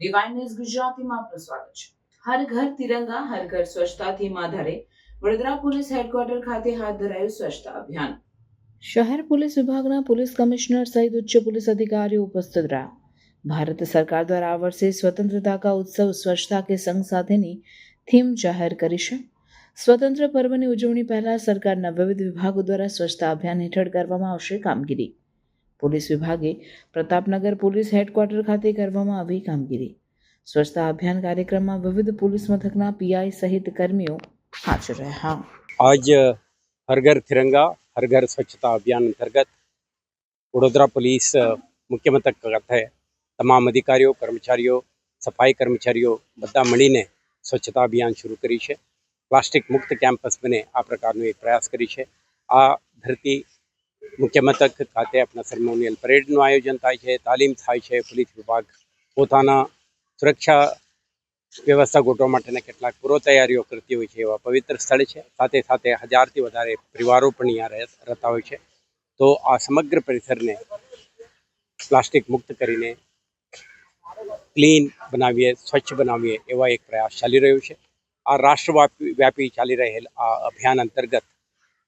DY news ગુજરાતીમાં આપનું સ્વાગત છે હર ઘર તિરંગા હર ઘર સ્વચ્છતા થીમ આધારે વડોદરા પોલીસ હેડક્વાર્ટર ખાતે હાથ ધરાયું સ્વચ્છતા અભિયાન શહેર પોલીસ વિભાગના પોલીસ કમિશનર સહિત ઉચ્ચ પોલીસ અધિકારીઓ ઉપસ્થિત રહ્યા ભારત સરકાર દ્વારા આ વર્ષે સ્વતંત્રતા કા ઉત્સવ સ્વચ્છતા કે સંગ સાથેની થીમ જાહેર કરી છે સ્વતંત્ર પર્વની ઉજવણી પહેલા સરકારના વિવિધ વિભાગો દ્વારા સ્વચ્છતા અભિયાન હેઠળ કરવામાં આવશે કામગીરી। પોલીસ વિભાગે પ્રતાપનગર પોલીસ હેડક્વાર્ટર ખાતે કરવામાં આવી કામગીરી. સ્વચ્છતા અભિયાન કાર્યક્રમમાં વિવિધ પોલીસ મથકના પીઆઈ સહિત કર્મીઓ હાજર રહ્યા. આજ હર ઘર તિરંગા, હરઘર સ્વચ્છતા અભિયાન અંતર્ગત વડોદરા પોલીસ મુખ્ય મથક ખાતે તમામ અધિકારીઓ, કર્મચારીઓ, સફાઈ કર્મચારીઓ બધા મળીને સ્વચ્છતા અભિયાન શરૂ કરી છે. પ્લાસ્ટિક મુક્ત કેમ્પસ બને આ પ્રકારનો એક પ્રયાસ કરી છે. આ ધરતી મુખ્ય મથક ખાતે આપણા સેરેમોનિયલ પરેડનું આયોજન થાય છે, તાલીમ થાય છે, પોલીસ વિભાગ પોતાના સુરક્ષા વ્યવસ્થા ગોઠવવા માટેના કેટલાક પૂર્વ તૈયારીઓ કરતી હોય છે એવા પવિત્ર સ્થળ છે. સાથે સાથે હજારથી વધારે પરિવારો પણ અહીંયા રહેતા હોય છે. તો આ સમગ્ર પરિસરને પ્લાસ્ટિક મુક્ત કરીને ક્લીન બનાવીએ, સ્વચ્છ બનાવીએ એવા એક પ્રયાસ ચાલી રહ્યો છે. આ રાષ્ટ્રવ્યાપી, વ્યાપી ચાલી રહેલ આ અભિયાન અંતર્ગત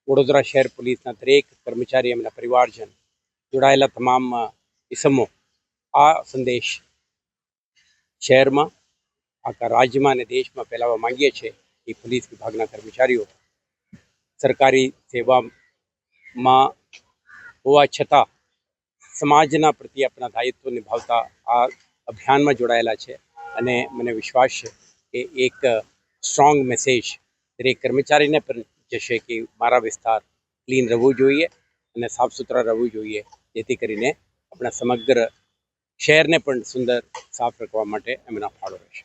વડોદરા શહેર પોલીસના દરેક કર્મચારી એમના પરિવારજન જોડાયેલા તમામ ઇસમો. આ સંદેશ શહેરમાં, આખા રાજ્યમાં અને દેશમાં ફેલાવવા માંગીએ છીએ એ પોલીસ વિભાગના કર્મચારીઓ. સરકારી સેવામાં હોવા છતાં સમાજના પ્રત્યે આપણા દાયિત્વ નિભાવતા આ અભિયાનમાં જોડાયેલા છે અને મને વિશ્વાસ છે કે એક સ્ટ્રોંગ મેસેજ દરેક કર્મચારીને પણ જશે કે મારા વિસ્તાર ક્લીન રહેવું જોઈએ અને સાફ સુથરા રહેવું જોઈએ, જેથી કરીને આપણા સમગ્ર શહેરને પણ સુંદર સાફ રાખવા માટે એમના ફાળો રહેશે.